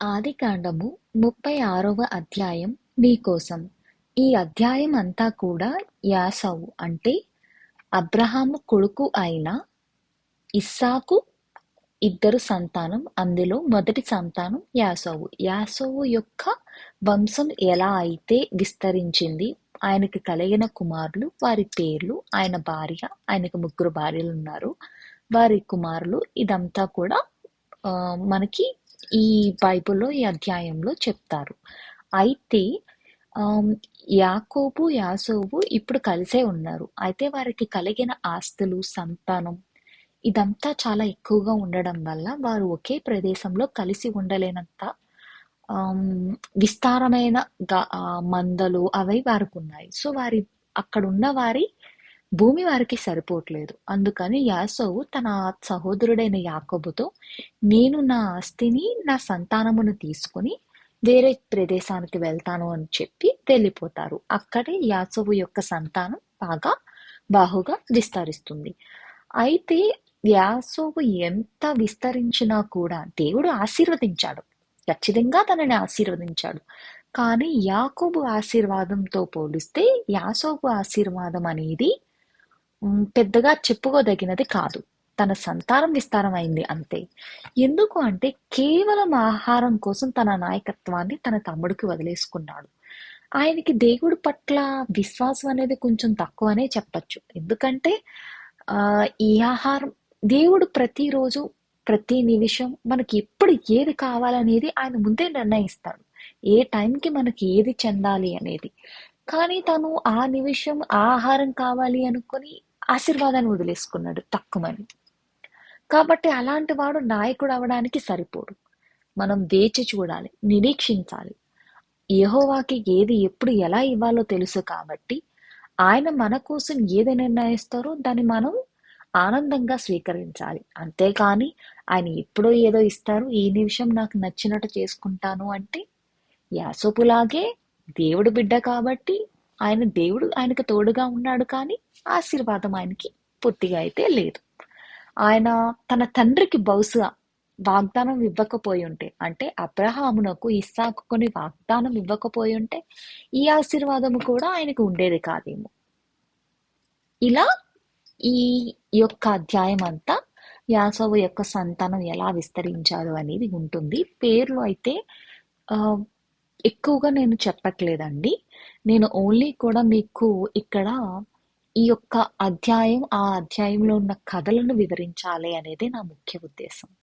ఆదికాండము ముప్పై ఆరవ అధ్యాయం మీకోసం ఈ అధ్యాయం అంతా కూడా యాసవు అంటే అబ్రహాము కొడుకు అయిన ఇస్సాకు ఇద్దరు సంతానం అందులో మొదటి సంతానం యాసవు. యాసవు యొక్క వంశం ఎలా అయితే విస్తరించింది ఆయనకి కలిగిన కుమారులు వారి పేర్లు ఆయన భార్య ఆయనకు ముగ్గురు భార్యలు ఉన్నారు వారి కుమారులు ఇదంతా కూడా మనకి ఈ బైబిల్లో ఈ అధ్యాయంలో చెప్తారు. అయితే యాకోబు యాసోబు ఇప్పుడు కలిసే ఉన్నారు. అయితే వారికి కలిగిన ఆస్తులు సంతానం ఇదంతా చాలా ఎక్కువగా ఉండడం వల్ల వారు ఒకే ప్రదేశంలో కలిసి ఉండలేనంత విస్తారమైన మందలు అవి వారికి ఉన్నాయి. సో వారి అక్కడ ఉన్న వారి భూమి వారికి సరిపోవట్లేదు. అందుకని యాసోవు తన సహోదరుడైన యాకోబుతో నేను నా ఆస్తిని నా సంతానమును తీసుకుని వేరే ప్రదేశానికి వెళ్తాను అని చెప్పి వెళ్ళిపోతారు. అక్కడే యాసోవు యొక్క సంతానం బాగా బాహుగా విస్తరిస్తుంది. అయితే యాసోవు ఎంత విస్తరించినా కూడా దేవుడు ఆశీర్వదించాడు. ఖచ్చితంగా తనని ఆశీర్వదించాడు. కానీ యాకోబు ఆశీర్వాదంతో పోలిస్తే యాసోబు ఆశీర్వాదం అనేది పెద్దగా చెప్పుకోదగినది కాదు. తన సంతానం విస్తారం అయింది అంతే. ఎందుకు అంటే కేవలం ఆహారం కోసం తన నాయకత్వాన్ని తన తమ్ముడికి వదిలేసుకున్నాడు. ఆయనకి దేవుడి పట్ల విశ్వాసం అనేది కొంచెం తక్కువనే చెప్పచ్చు. ఎందుకంటే ఆ ఈ ఆహారం దేవుడు ప్రతిరోజు ప్రతి నిమిషం మనకి ఎప్పుడు ఏది కావాలనేది ఆయన ముందే నిర్ణయిస్తాడు. ఏ టైంకి మనకి ఏది చెందాలి అనేది. కానీ తను ఆ నిమిషం ఆ ఆహారం కావాలి అనుకొని ఆశీర్వాదాన్ని వదిలేసుకున్నాడు తక్కువని. కాబట్టి అలాంటి వాడు నాయకుడు అవడానికి సరిపోడు. మనం వేచి చూడాలి నిరీక్షించాలి. యహోవాకి ఏది ఎప్పుడు ఎలా ఇవ్వాలో తెలుసు కాబట్టి ఆయన మన కోసం ఏది నిర్ణయిస్తారో దాన్ని మనం ఆనందంగా స్వీకరించాలి. అంతేకాని ఆయన ఎప్పుడో ఏదో ఇస్తారు ఈ నిమిషం నాకు నచ్చినట్టు చేసుకుంటాను అంటే యాసోపులాగే దేవుడు బిడ్డ కాబట్టి ఆయన దేవుడు ఆయనకు తోడుగా ఉన్నాడు కానీ ఆశీర్వాదం ఆయనకి పూర్తిగా అయితే లేదు. ఆయన తన తండ్రికి బహుశా వాగ్దానం ఇవ్వకపోయి ఉంటే అంటే అబ్రహామునకు ఇస్సాకు కొన్ని వాగ్దానం ఇవ్వకపోయి ఉంటే ఈ ఆశీర్వాదము కూడా ఆయనకు ఉండేది కాదేమో. ఇలా ఈ యొక్క అధ్యాయం అంతా యాసవు యొక్క సంతానం ఎలా విస్తరించారు అనేది ఉంటుంది. పేర్లు అయితే ఎక్కువగా నేను చెప్పట్లేదండి. నేను ఓన్లీ కూడా మీకు ఇక్కడ ఈ యొక్క అధ్యాయం ఆ అధ్యాయంలో ఉన్న కథలను వివరించాలి అనేది నా ముఖ్య ఉద్దేశం.